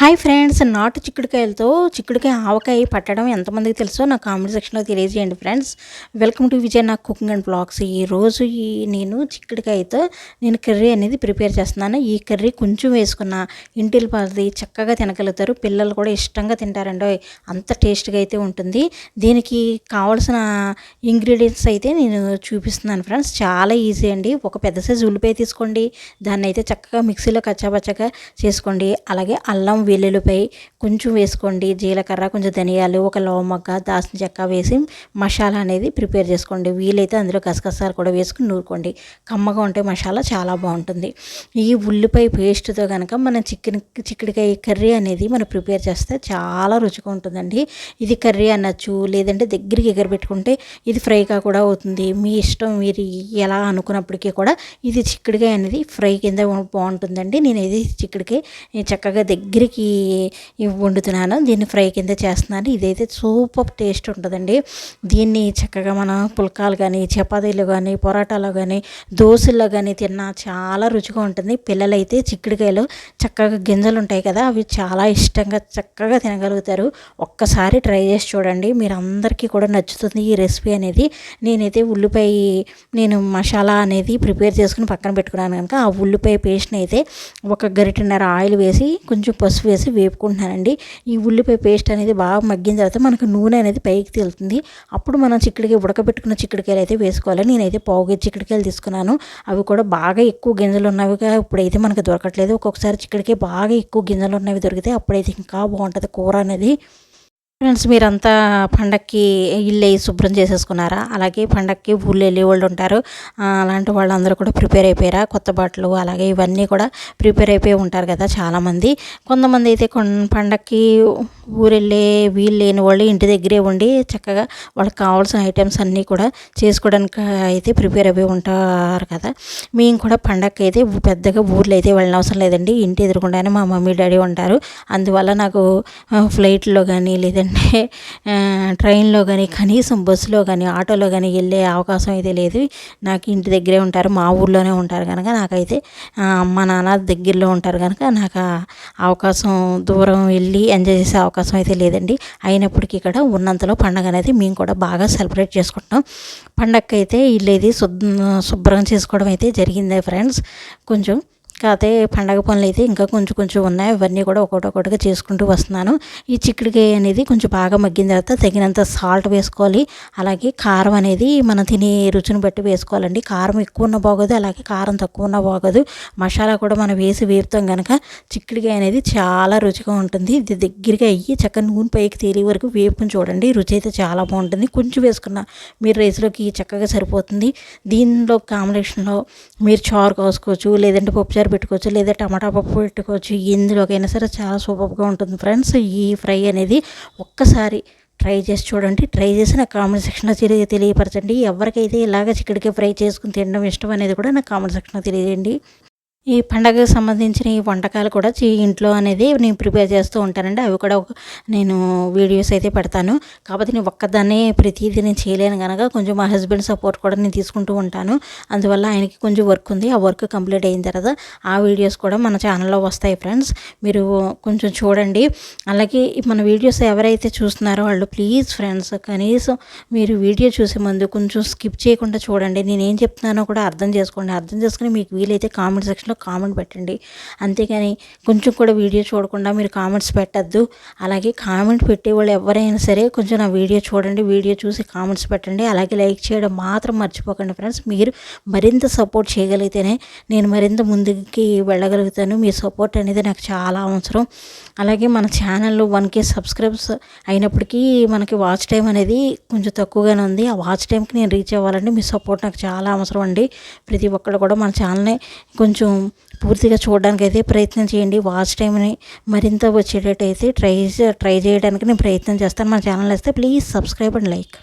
Hi friends నాటు చిక్కుడుకాయలతో చిక్కుడుకాయ ఆవకాయ పట్టడం ఎంతమందికి తెలుసో నా కామెంట్ సెక్షన్లో తెలియజేయండి ఫ్రెండ్స్. వెల్కమ్ టు విజయ్ నా కుకింగ్ అండ్ బ్లాగ్స్. ఈరోజు ఈ నేను చిక్కుడుకాయతో నేను కర్రీ అనేది ప్రిపేర్ చేస్తున్నాను. ఈ కర్రీ కొంచెం వేసుకున్న ఇంటిల్ పది చక్కగా తినగలుగుతారు. పిల్లలు కూడా ఇష్టంగా తింటారండి. అంత టేస్ట్గా అయితే ఉంటుంది. దీనికి కావాల్సిన ఇంగ్రీడియంట్స్ అయితే నేను చూపిస్తున్నాను ఫ్రెండ్స్. చాలా ఈజీ అండి. ఒక పెద్ద సైజు ఉల్లిపాయ తీసుకోండి. దాన్ని అయితే చక్కగా మిక్సీలో కచ్చాబచ్చగా చేసుకోండి. అలాగే అల్లం వెల్లుల్లిపై కొంచెం వేసుకోండి. జీలకర్ర కొంచెం ధనియాలు ఒక లవమగ్గ దాల్చిన చెక్క వేసి మసాలా అనేది ప్రిపేర్ చేసుకోండి. వీలైతే అందులో గసగసాలు కూడా వేసుకుని నూరుకోండి. కమ్మగా ఉంటే మసాలా చాలా బాగుంటుంది. ఈ ఉల్లిపాయ పేస్ట్తో కనుక మనం చికెన్ చిక్కుడుకాయ కర్రీ అనేది మనం ప్రిపేర్ చేస్తే చాలా రుచిగా ఉంటుందండి. ఇది కర్రీ అనొచ్చు లేదంటే దగ్గరికి ఎగరబెట్టుకుంటే ఇది ఫ్రైగా కూడా అవుతుంది. మీ ఇష్టం మీరు ఎలా అనుకున్నప్పటికీ కూడా ఇది చిక్కుడుకాయ అనేది ఫ్రై కింద బాగుంటుందండి. నేను ఇది చిక్కుడుకాయ చక్కగా దగ్గరికి ఈ వండుతున్నాను. దీన్ని ఫ్రై కింద చేస్తున్నాను. ఇదైతే సూపర్ టేస్ట్ ఉంటుందండి. దీన్ని చక్కగా మనం పుల్కాలు కానీ చపాతీలు కానీ పొరాటాలు కానీ దోశల్లో కానీ తిన్నా చాలా రుచిగా ఉంటుంది. పిల్లలైతే చిక్కుడుకాయలు చక్కగా గింజలు ఉంటాయి కదా అవి చాలా ఇష్టంగా చక్కగా తినగలుగుతారు. ఒక్కసారి ట్రై చేసి చూడండి. మీరు అందరికీ కూడా నచ్చుతుంది ఈ రెసిపీ అనేది. నేనైతే ఉల్లిపాయ నేను మసాలా అనేది ప్రిపేర్ చేసుకుని పక్కన పెట్టుకున్నాను కనుక ఆ ఉల్లిపాయ పేస్ట్ని అయితే ఒక గరిటెన్నర ఆయిల్ వేసి కొంచెం పసుపు వేసి వేపుకుంటున్నానండి ఈ ఉల్లిపాయ పేస్ట్ అనేది బాగా మగ్గిన తర్వాత మనకు నూనె అనేది పైకి తేలుతుంది. అప్పుడు మనం చిక్కుడుకాయ ఉడకబెట్టుకున్న చిక్కుడుకాయలు అయితే వేసుకోవాలి. నేనైతే పావు చిక్కుడుకాయలు తీసుకున్నాను. అవి కూడా బాగా ఎక్కువ గింజలు ఉన్నవిగా ఇప్పుడైతే మనకు దొరకట్లేదు. ఒక్కొక్కసారి చిక్కడికాయ బాగా ఎక్కువ గింజలు ఉన్నవి దొరికితే అప్పుడైతే ఇంకా బాగుంటుంది కూర అనేది. ఫ్రెండ్స్ మీరంతా పండక్కి ఇల్లు శుభ్రం చేసేసుకున్నారా? అలాగే పండక్కి ఊళ్ళో వెళ్ళే వాళ్ళు ఉంటారు. అలాంటి వాళ్ళందరూ కూడా ప్రిపేర్ అయిపోయారా? కొత్త బట్టలు అలాగే ఇవన్నీ కూడా ప్రిపేర్ అయిపోయి ఉంటారు కదా చాలామంది. కొంతమంది అయితే పండక్కి ఊరెళ్ళే వీలు లేని వాళ్ళు ఇంటి దగ్గరే ఉండి చక్కగా వాళ్ళకి కావాల్సిన ఐటమ్స్ అన్నీ కూడా చేసుకోవడానికి అయితే ప్రిపేర్ అయిపోయి ఉంటారు కదా. మేము కూడా పండక్కి అయితే పెద్దగా ఊర్లో అయితే వెళ్ళిన అవసరం లేదండి. ఇంటి ఎదురుకుండానే మా మమ్మీ డాడీ ఉంటారు. అందువల్ల నాకు ఫ్లైట్లో కానీ లేదంటే ట్రైన్లో కానీ కనీసం బస్సులో కానీ ఆటోలో కానీ వెళ్ళే అవకాశం అయితే లేదు. నాకు ఇంటి దగ్గరే ఉంటారు మా ఊర్లోనే ఉంటారు కనుక నాకైతే అమ్మ నాన్న దగ్గరలో ఉంటారు కనుక నాకు అవకాశం దూరం వెళ్ళి ఎంజాయ్ చేసే అవకాశం అయితే లేదండి. అయినప్పటికీ ఇక్కడ ఉన్నంతలో పండగ అనేది మేము కూడా బాగా సెలబ్రేట్ చేసుకుంటాం. పండగకైతే ఇల్లు ఇది శుభ్రం చేసుకోవడం అయితే జరిగింది ఫ్రెండ్స్ కొంచెం కాకపోతే పండగ పనులు అయితే ఇంకా కొంచెం కొంచెం ఉన్నాయి. అవన్నీ కూడా ఒకటొకటిగా చేసుకుంటూ వస్తున్నాను. ఈ చిక్కుడుకాయ అనేది కొంచెం బాగా మగ్గిన తర్వాత తగినంత సాల్ట్ వేసుకోవాలి. అలాగే కారం అనేది మనం తినే రుచిని బట్టి వేసుకోవాలండి. కారం ఎక్కువ ఉన్న బాగోదు అలాగే కారం తక్కువ ఉన్న బాగోదు. మసాలా కూడా మనం వేసి వేపుతాం కనుక చిక్కుడుకాయ అనేది చాలా రుచిగా ఉంటుంది. ఇది దగ్గరగా అయ్యి చక్క నూనె పైకి తేలి వరకు వేపుకుని చూడండి. రుచి అయితే చాలా బాగుంటుంది. కొంచెం వేసుకున్న మీరు రైస్లోకి చక్కగా సరిపోతుంది. దీనిలో కాంబినేషన్లో మీరు చారు కోసుకోవచ్చు లేదంటే పప్పుచారు పెట్టుకోవచ్చు లేదా టమాటా పప్పు పెట్టుకోవచ్చు ఎందులోకైనా సరే చాలా సూపర్గా ఉంటుంది ఫ్రెండ్స్. ఈ ఫ్రై అనేది ఒక్కసారి ట్రై చేసి చూడండి. ట్రై చేసి నాకు కామెంట్ సెక్షన్లో తెలియ తెలియపరచండి. ఎవరికైతే ఇలాగ చిక్కడికి ఫ్రై చేసుకుని తినడం ఇష్టం అనేది కూడా నాకు కామెంట్ సెక్షన్లో తెలియజేయండి. ఈ పండగకు సంబంధించిన ఈ వంటకాలు కూడా ఇంట్లో అనేది నేను ప్రిపేర్ చేస్తూ ఉంటానండి. అవి కూడా నేను వీడియోస్ అయితే పెడతాను. కాకపోతే నేను ఒక్కదాన్నే ప్రతిదీ నేను చేయలేను కనుక కొంచెం మా హస్బెండ్ సపోర్ట్ కూడా నేను తీసుకుంటూ ఉంటాను. అందువల్ల ఆయనకి కొంచెం వర్క్ ఉంది. ఆ వర్క్ కంప్లీట్ అయిన తర్వాత ఆ వీడియోస్ కూడా మన ఛానల్లో వస్తాయి ఫ్రెండ్స్. మీరు కొంచెం చూడండి. అలాగే మన వీడియోస్ ఎవరైతే చూస్తున్నారో వాళ్ళు ప్లీజ్ ఫ్రెండ్స్ కనీసం మీరు వీడియో చూసే ముందు కొంచెం స్కిప్ చేయకుండా చూడండి. నేను ఏం చెప్తున్నానో కూడా అర్థం చేసుకోండి. అర్థం చేసుకుని మీకు వీలైతే కామెంట్ సెక్షన్లో కామెంట్ పెట్టండి. అంతేగాని కొంచెం కూడా వీడియో చూడకుండా మీరు కామెంట్స్ పెట్టద్దు. అలాగే కామెంట్ పెట్టే వాళ్ళు ఎవరైనా సరే కొంచెం నా వీడియో చూడండి వీడియో చూసి కామెంట్స్ పెట్టండి. అలాగే లైక్ చేయడం మాత్రం మర్చిపోకండి ఫ్రెండ్స్. మీరు మరింత సపోర్ట్ చేయగలిగితేనే నేను మరింత ముందుకి వెళ్ళగలుగుతాను. మీ సపోర్ట్ అనేది నాకు చాలా అవసరం. అలాగే మన ఛానల్లో వన్ కే సబ్స్క్రైబ్స్ అయినప్పటికీ మనకి వాచ్ టైం అనేది కొంచెం తక్కువగానే ఉంది. ఆ వాచ్ టైంకి నేను రీచ్ అవ్వాలంటే మీ సపోర్ట్ నాకు చాలా అవసరం అండి. ప్రతి ఒక్కరు కూడా మన ఛానల్ని కొంచెం పూర్తిగా చూడడానికి అయితే ప్రయత్నం చేయండి. వాచ్ టైంని మరింత వచ్చేటట్టు అయితే ట్రై ట్రై చేయడానికి నేను ప్రయత్నం చేస్తాను. మన ఛానల్ వేస్తే ప్లీజ్ సబ్స్క్రైబ్ అండ్ లైక్